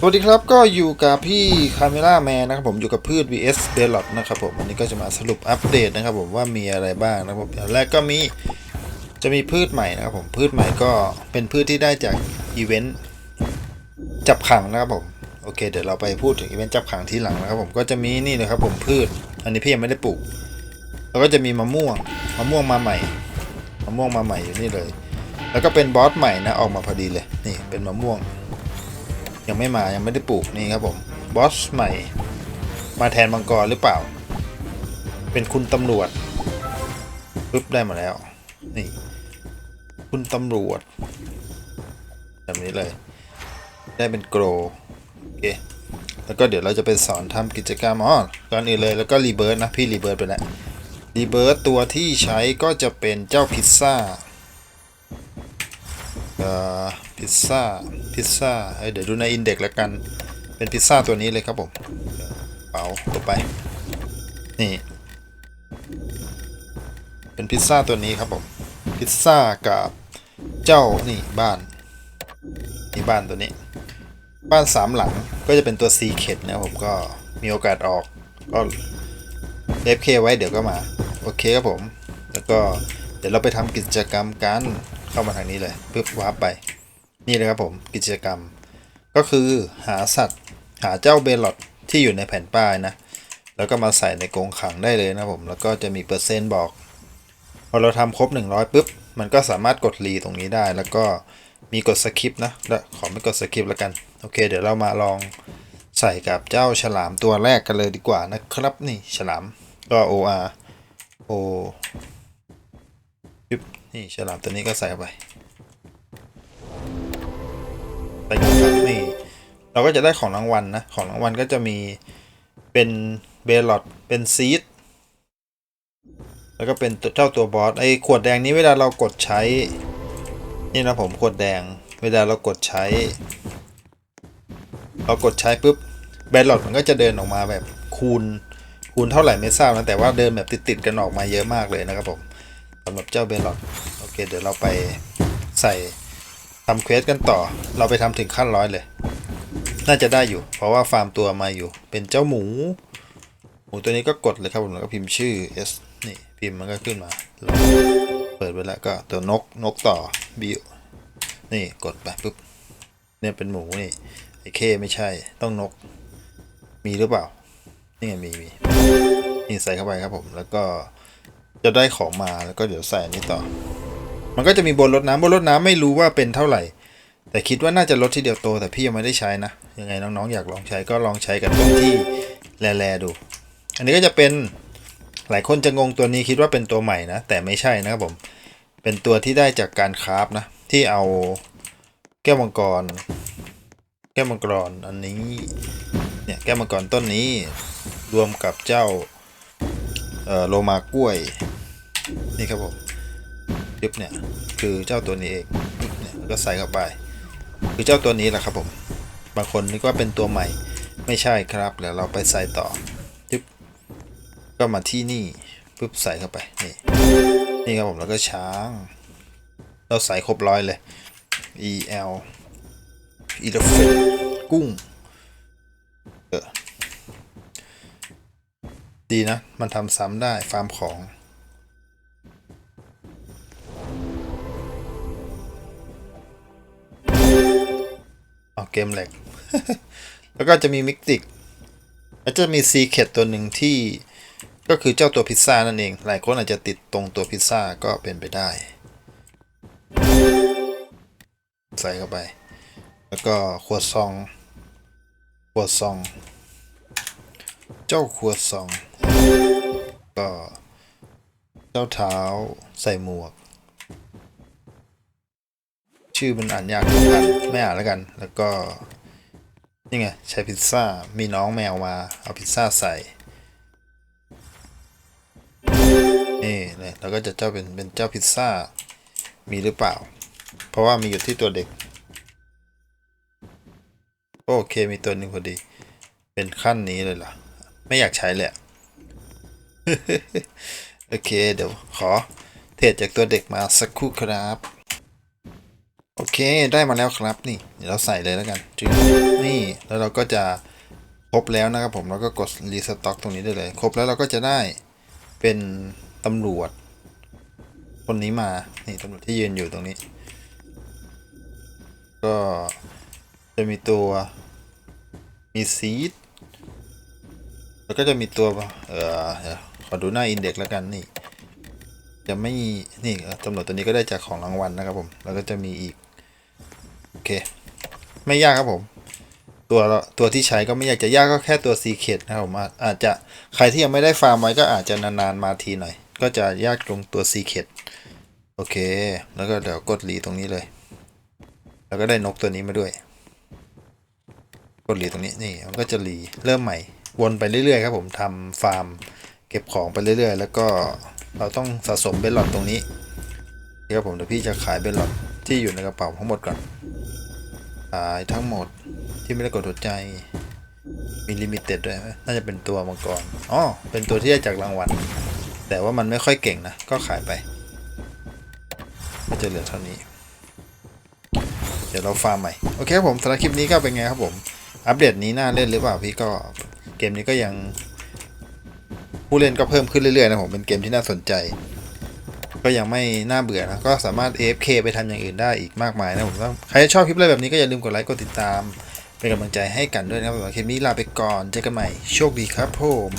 สวัสดีครับก็อยู่กับพี่คาเมล่าแมนนะครับผมอยู่กับพืช vs b e l o t นะครับผมวันนี้ก็จะมาสรุปอัปเดตนะครับผมว่ามีอะไรบ้างนะครับผมอย่างแรกก็มีจะมีพืชใหม่นะครับผมพืชใหม่ก็เป็นพืชที่ได้จากอีเวนต์จับขังนะครับผมโอเค เดี๋ยวเราไปพูดถึงอีเวนต์จับขังทีหลังนะครับผมก็จะมีนี่เลยครับผมพืช อันนี้พี่ยังไม่ได้ปลูก แล้วก็จะมีมะม่วงมะม่วงมาใหม่มะม่วงมาใหม่อยู่นี่เลย แล้วก็เป็นบอสใหม่นะออกมาพอดีเลยนี่เป็นมะม่วง ยังไม่มายังไม่ได้ปลูกนี่ครับผมบอสใหม่ มาแทนมังกรหรือเปล่า เป็นคุณตำรวจปึ๊บได้มาแล้ว นี่ คุณตำรวจ แบบนี้เลย ได้เป็นโกรโอเคแล้วก็เดี๋ยวเราจะไปสอนทำกิจกรรมอ๋อก่อนอื่นเลยแล้วก็รีเบิร์นะ พี่รีเบิร์ไปแล้วรีเบิร์ตัวที่ใช้ก็จะเป็นเจ้าพิซซ่าเอ่อ พิซซ่าพิซซ่าเดี๋ยวดูในอินเด็กแล้วกัน เป็นพิซซ่าตัวนี้เลยครับผมเป๋าต่อไป นี่ เป็นพิซซ่าตัวนี้ครับผม พิซซ่ากับเจ้านี่บ้านนี่บ้านตัวนี้ บ้านสามหลังก็จะเป็นตัวซีเ e ดนะครับผมก็มีโอกาสออกก็เอฟเคไว้เดี๋ยวก็มา โอเคครับผม แล้วก็เดี๋ยวเราไปทำกิจกรรมกันเข้ามาทางนี้เลยปึ๊บวาร์ปไป นี่เลยครับผมกิจกรรม ก็คือหาสัตว์หาเจ้าเบลลอดที่อยู่ในแผ่นป้ายนะ แล้วก็มาใส่ในกรงขังได้เลยนะผมแล้วก็จะมีเปอร์เซ็นต์บอกพอเราทำครบ 100ปุ๊บมันก็สามารถกดรีตรงนี้ได้ แล้วก็มีกดสคริปนะแล้วขอไม่กดสคริปแล้วกันโอเค เดี๋ยวเรามาลองใส่กับเจ้าฉลามตัวแรกกันเลยดีกว่านะครับนี่ฉลามก็ OR O ปึ๊บนี่ฉลามตัวนี้ก็ใส่ไป เราก็จะได้ของรางวัลนะ ของรางวัลก็จะมีเป็นเบลลอดเป็นซีดแล้วก็เป็นเจ้าตัวบอสไอ้ขวดแดงนี้เวลาเรากดใช้ นี่นะผมขวดแดง เวลาเรากดใช้ เรากดใช้ปุ๊บเบลลอดมันก็จะเดินออกมาแบบคูณคูณเท่าไหร่ไม่ทราบนะแต่ว่าเดินแบบติดๆกันออกมาเยอะมากเลยนะครับผมสำหรับเจ้าเบลลอดโอเคเดี๋ยวเราไปใส่ทำเควสกันต่อ เราไปทำถึงขั้นร้อยเลย น่าจะได้อยู่ เพราะว่าฟาร์มตัวมาอยู่ เป็นเจ้าหมู หมูตัวนี้ก็กดเลยครับผมแล้วก็พิมพ์ชื่อ S นี่พิมพ์มันก็ขึ้นมาเปิดไปแล้วก็ตัวนกนกต่อบิวนี่กดไปปุ๊บเนี่ยเป็นหมูนี่ไอเคไม่ใช่ต้องนก มีหรือเปล่า นี่ไงมีมีนี่ใส่เข้าไปครับผมแล้วก็จะได้ของมาแล้วก็เดี๋ยวใส่อันนี้ต่อ มันก็จะมีบนรถน้ำบนรถน้ำไม่รู้ว่าเป็นเท่าไหร่ แต่คิดว่าน่าจะลดทีเดียวโตแต่พี่ยังไม่ได้ใช้นะ ยังไงน้องๆอยากลองใช้ก็ลองใช้กันที่แลๆดู อันนี้ก็จะเป็นหลายคนจะงงตัวนี้คิดว่าเป็นตัวใหม่นะ แต่ไม่ใช่นะครับผม เป็นตัวที่ได้จากการคราฟนะ ที่เอาแก้วมังกร แก้วมังกรอันนี้เนี่ยแก้วมังกรต้นนี้รวมกับเจ้าโลมากล้วยนี่ครับผมยึบเนี่ยคือเจ้าตัวนี้เองเนี่ยก็ใส่เข้าไป คือเจ้าตัวนี้แหละครับผม บางคนนึกว่าเป็นตัวใหม่ ไม่ใช่ครับเดี๋ยวเราไปใส่ต่อยึบก็มาที่นี่ปุ๊บใส่เข้าไปนี่นี่ครับผมแล้วก็ช้าง เราใส่ครบร้อยเลย E L elephant กุ้งเออดีนะ มันทำซ้ำได้ฟาร์มของเอาเกมแหลก แล้วก็จะมีมิกติกแล้วจะมีซีเคตตัวหนึ่งที่ก็คือเจ้าตัวพิซซ่านั่นเอง หลายคนอาจจะติดตรงตัวพิซซ่าก็เป็นไปได้ ใส่เข้าไป แล้วก็ขวดซองขวดซอง เจ้าขวดซอง ก็เจ้าเท้าใส่หมวก ชื่อมันอ่านยากทุกอันไม่อ่านแล้วกัน แล้วก็ นี่ไง ใช้พิซซ่า มีน้องแมวมา เอาพิซซ่าใส่ นี่เลยแล้วก็จะเจ้าเป็นเป็นเจ้าพิซซ่า มีหรือเปล่า เพราะว่ามีอยู่ที่ตัวเด็ก โอเค มีตัวหนึ่งพอดี เป็นขั้นนี้เลยเหรอ ไม่อยากใช้เลยโอเค เดี๋ยวขอเทรดจากตัวเด็กมาสักครู่ครับ เคเคได้มาแล้วครับนี่ เดี๋ยวเราใส่เลยแล้วกันจึงนี่แล้วเราก็จะครบแล้วนะครับผมแล้วก็กดรีสต็อกตรงนี้ได้เลย ครบแล้วเราก็จะได้เป็นตำรวจ คนนี้มา นี่ตำรวจที่ยืนอยู่ตรงนี้ ก็จะมีตัวมีซีดแล้วก็จะมีตัวเอ่อขอดูหน้าอินเด็กแล้วกันนี่จะไม่นี่ตำรวจตัวนี้ก็ได้จากของรางวัลนะครับผม แล้วก็จะมีอีก เค ไม่ยากครับผม ตัวตัวที่ใช้ก็ไม่อยากจะยากก็แค่ตัวซีเคดนะครับผมอาจจะใครที่ยังไม่ได้ฟาร์มไว้ก็อาจจะนานๆมาทีหน่อย ก็จะยากตรงตัวซีเคดโอเค แล้วก็เดี๋ยวกดรีตรงนี้เลย แล้วก็ได้นกตัวนี้มาด้วย กดรีตรงนี้นี่มันก็จะรีเริ่มใหม่ วนไปเรื่อยๆครับผมทำฟาร์ม เก็บของไปเรื่อยๆ แล้วก็เราต้องสะสมเบลลอดตรงนี้ครับผมเดี๋ยวพี่จะขายเบลลอดที่อยู่ในกระเป๋าทั้งหมดก่อน ขายทั้งหมดที่ไม่ได้กดหัวใจ มีลิมิเต็ดด้วยน่าจะเป็นตัวมังกรอ๋อเป็นตัวที่ได้จากรางวัล แต่ว่ามันไม่ค่อยเก่งนะ ก็ขายไป ก็จะเหลือเท่านี้ เดี๋ยวเราฟาร์มใหม่ โอเคครับผมสำหรับคลิปนี้ก็เป็นไงครับผม อัปเดตนี้น่าเล่นหรือเปล่าพี่ก็เกมนี้ก็ยังผู้เล่นก็เพิ่มขึ้นเรื่อยๆนะผมเป็นเกมที่น่าสนใจ ก็ยังไม่น่าเบื่อนะก็สามารถ AFK ไปทำอย่างอื่นได้อีกมากมายนะผมก็ใครชอบคลิปอะไรแบบนี้ก็อย่าลืมกดไลค์กดติดตาม เป็นกำลังใจให้กันด้วยนะครับสำหรับคลิปนี้ลาไปก่อนเจอกันใหม่โชคดีครับผม